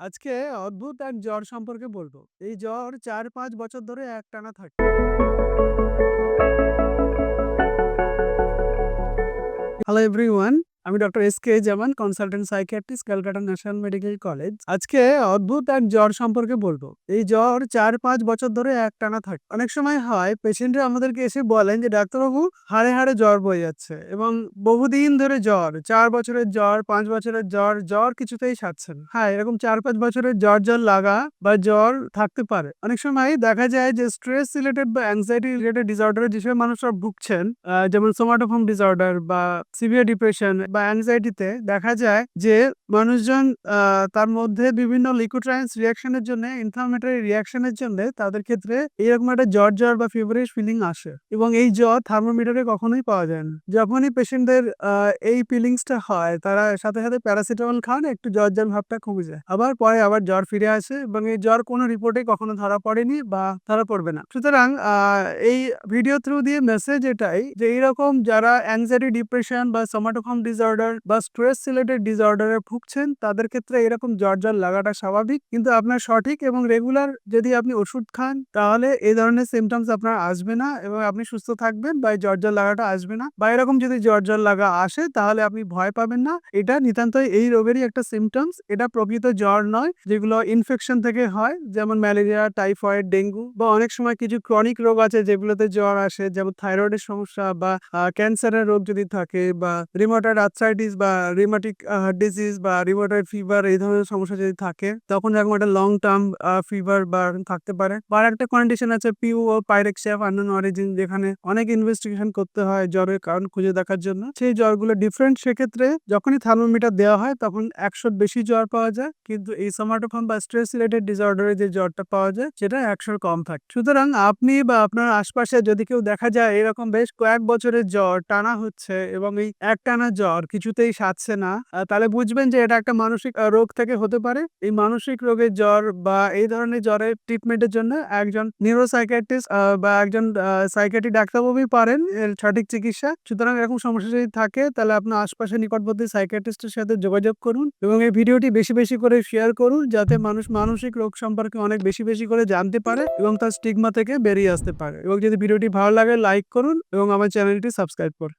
আজকে অদ্ভুত এক জ্বর সম্পর্কে বলব। এই জ্বর ৪-৫ বছর ধরে এক টানা থাকে। হ্যালো এভরিওয়ান আমি doctor S K Zaman consultant psychiatrist Calcutta national medical college আজকে অদ্ভুত এক জ্বর সম্পর্কে বলব। এই জ্বর চার পাঁচ বছর ধরে এক টানা থাকে। অনেক সময় হয়, পেশেন্টরা আমাদেরকে এসে বলেন যে, ডাক্তারবাবু, হাড়ে হাড়ে জ্বর বয়ে যাচ্ছে এবং বহুদিন ধরে জ্বর। চার বছরের জ্বর, পাঁচ বছরের জ্বর জ্বর কিছুতেই সারছে না। হ্যাঁ এরকম চার পাঁচ বছরের জ্বর জ্বর লাগা বা জ্বর থাকতে পারে। অনেক সময় দেখা যায় যে স্ট্রেস রিলেটেড বা অ্যাংজাইটি রিলেটেড ডিসঅর্ডারে যেসব মানুষরা ভুগছেন যেমন সোমাটোফর্ম ডিসঅর্ডার বা সিভিয়ার ডিপ্রেশন বা অ্যাংজাইটিতে দেখা যায় যে মানুষজন তার মধ্যে বিভিন্ন লিকোট্রাইন্স রিয়াকশনের জন্য ইনফ্লামেটরি রিয়াকশনের জন্য তাদের ক্ষেত্রে এরকম একটা জ্বর জ্বর বা ফিভারিশ ফিলিং আসে। এবং এই জ্বর থার্মোমিটারে কখনোই পাওয়া যায় না। যখনই পেশেন্টদের এই ফিলিংসটা হয়, তারা সাথে সাথে প্যারাসিটামল খান একটু জ্বর জ্বর ভাবটা কমে যায়। আবার পরে আবার জ্বর ফিরে আসে এবং এই জ্বর কোনো রিপোর্টে কখনো ধরা পড়েনি বা ধরা পড়বে না। সুতরাং এই ভিডিও থ্রু দিয়ে মেসেজ এটাই যে, এইরকম যারা অ্যাংজাইটি ডিপ্রেশন বা সোমাটোফর্ম ডিসঅর্ডার বা স্ট্রেস রিলেটেড ডিসঅর্ডারে ভুগছেন, তাদের ক্ষেত্রে এরকম জ্বর লাগাটা স্বাভাবিক। কিন্তু আপনার সঠিক এবং রেগুলার যদি আপনি ওষুধ খান, তাহলে এই ধরনের সিমটমস আপনার আসবে না এবং আপনি সুস্থ থাকবেন বা জ্বর লাগাটা আসবে না। বা এরকম যদি জ্বর লাগা আসে, তাহলে আপনি ভয় পাবেন না। এটা নিতান্তই এই রোগেরই একটা সিমটমস এটা প্রকৃত জ্বর নয়, যেগুলো ইনফেকশন থেকে হয়, যেমন ম্যালেরিয়া টাইফয়েড ডেঙ্গু বা অনেক সময় কিছু ক্রনিক রোগ আছে যেগুলোতে জ্বর আসে, যেমন থাইরয়েডের সমস্যা বা ক্যান্সারের রোগ যদি থাকে বা রিমোটয়েড আর্থ্রাইটিস বা রিমাটিক ডিজিজ বা রিমোটয়েড ফিভার এই ধরনের সমস্যা যদি থাকে, তখন এরকম একটা লং টার্ম ফিভার বা থাকতে পারে। বা একটা কন্ডিশন আছে P U O pyrexia unknown origin যেখানে অনেক ইনভেস্টিগেশন করতে হয় জ্বরের কারণ খুঁজে দেখার জন্য। সেই জ্বরগুলো ডিফারেন্ট সেক্ষেত্রে যখনই থার্মোমিটার দেওয়া হয়, তখন একশোর বেশি জ্বর পাওয়া যায়। কিন্তু এই সোমাটোফর্ম বা স্ট্রেস রিলেটেড ডিসঅর্ডারে যে জ্বরটা পাওয়া যায়, সেটা একশোর কম থাকে। সুতরাং আপনি বা আপনার আশপাশে যদি কেউ দেখা যায়, এরকম বেশ কয়েক বছরের জ্বর, টানা হচ্ছে এবং এই এক টানা জ্বর কিছুতেই সারছে না। তাহলে বুঝবেন যে এটা একটা মানসিক রোগ থেকে হতে পারে। এই মানসিক রোগের জ্বর বা এই ধরনের জ্বরের ট্রিটমেন্টের জন্য একজন নিউরোসাইকিয়াট্রিস্ট বা একজন সাইকিয়াট্রিক ডাক্তারবাবুই পারেন, এর সঠিক চিকিৎসা। সুতরাং এরকম সমস্যা যদি থাকে, তাহলে আপনার আশপাশে নিকটবর্তী সাইকিয়াট্রিস্টের সাথে যোগাযোগ করুন এবং এই ভিডিওটি বেশি বেশি করে শেয়ার করুন, যাতে মানুষ মানসিক রোগ সম্পর্কে অনেক বেশি বেশি করে জানতে পারে এবং তার স্টিগমা থেকে বেরিয়ে আসতে পারে। এবং যদি ভিডিওটি ভালো লাগে লাইক করুন এবং আমার চ্যানেলটি সাবস্ক্রাইব করুন।